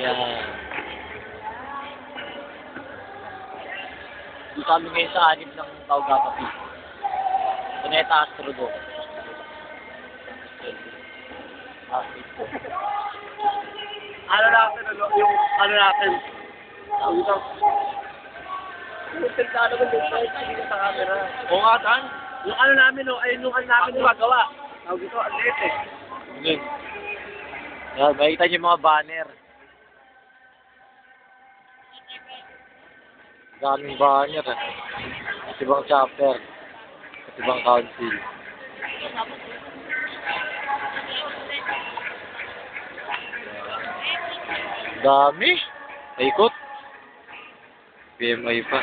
Yan. Dito kami ngayon sa anim ng Taugapa Peak. Cuneta Astro do. Ano natin, ano, yung ano natin. Yung Yung tentado mo yung sa camera. Oo nga, tan. Yung ano namin, no, ayun yung ano namin gumagawa. Tawag ito, ang liit eh. Yan, makikita niyo mga banner. Daming banner eh. At ibang chapter. At ibang council. Dami. Paikot. PMI pa.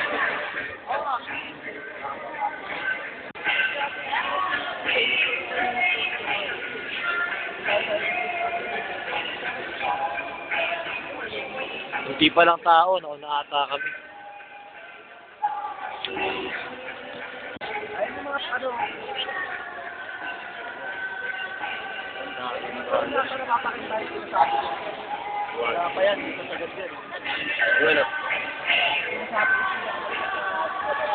Hindi pa lang tao, nauna ata kami. Ayun yung mga ano. Wala pa yan, dito sa ganyan. Wala.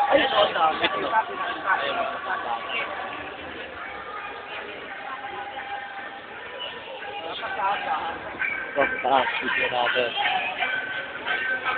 Ayun, o, dami. Sinasabi na, Napasaan Ito, sa taas, video natin.